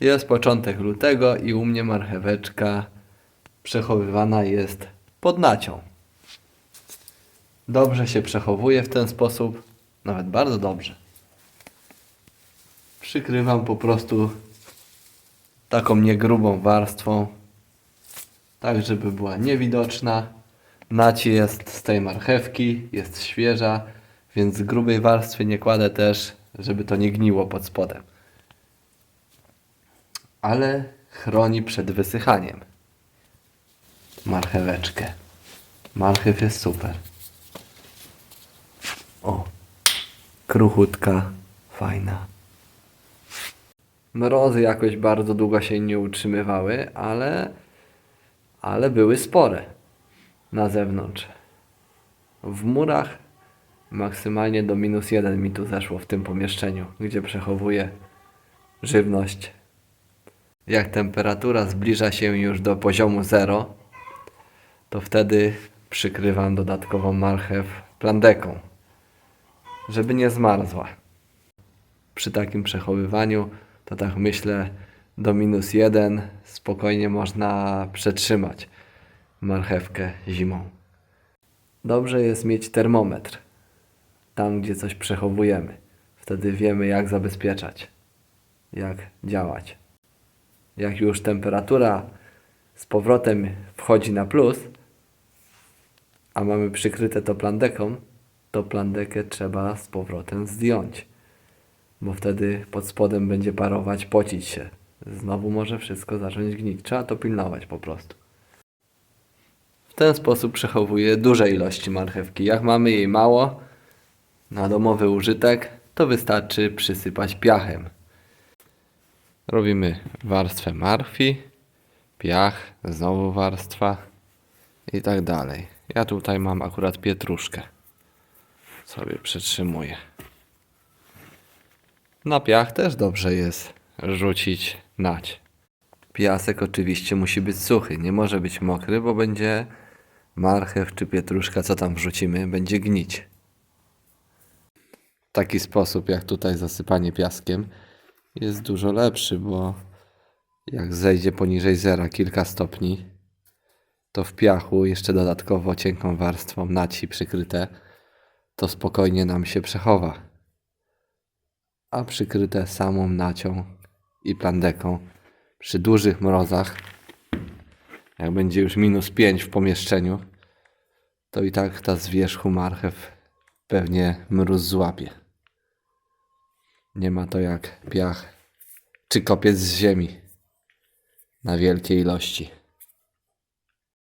Jest początek lutego i u mnie marcheweczka przechowywana jest pod nacią. Dobrze się przechowuje w ten sposób, nawet bardzo dobrze. Przykrywam po prostu taką niegrubą warstwą, tak żeby była niewidoczna. Naci jest z tej marchewki, jest świeża, więc grubej warstwy nie kładę też, żeby to nie gniło pod spodem. Ale chroni przed wysychaniem. Marcheweczkę. Marchew jest super. O, kruchutka, fajna. Mrozy jakoś bardzo długo się nie utrzymywały, ale, ale były spore na zewnątrz. W murach maksymalnie do minus jeden mi tu zeszło w tym pomieszczeniu, gdzie przechowuję żywność. Jak temperatura zbliża się już do poziomu zero, to wtedy przykrywam dodatkową marchew plandeką, żeby nie zmarzła. Przy takim przechowywaniu to tak myślę do minus jeden spokojnie można przetrzymać marchewkę zimą. Dobrze jest mieć termometr tam, gdzie coś przechowujemy. Wtedy wiemy, jak zabezpieczać, jak działać. Jak już temperatura z powrotem wchodzi na plus, a mamy przykryte to plandeką, to plandekę trzeba z powrotem zdjąć, bo wtedy pod spodem będzie parować, pocić się. Znowu może wszystko zacząć gnić. Trzeba to pilnować po prostu. W ten sposób przechowuję duże ilości marchewki. Jak mamy jej mało, na domowy użytek, to wystarczy przysypać piachem. Robimy warstwę marchwi, piach, znowu warstwa i tak dalej. Ja tutaj mam akurat pietruszkę. Sobie przytrzymuję. Na piach też dobrze jest rzucić nać. Piasek oczywiście musi być suchy, nie może być mokry, bo będzie marchew czy pietruszka, co tam wrzucimy, będzie gnić. Taki sposób, jak tutaj zasypanie piaskiem, jest dużo lepszy, bo jak zejdzie poniżej zera kilka stopni, to w piachu jeszcze dodatkowo cienką warstwą naci przykryte, to spokojnie nam się przechowa. A przykryte samą nacią i plandeką przy dużych mrozach, jak będzie już minus 5 w pomieszczeniu, to i tak ta z wierzchu marchew pewnie mróz złapie. Nie ma to jak piach czy kopiec z ziemi na wielkie ilości.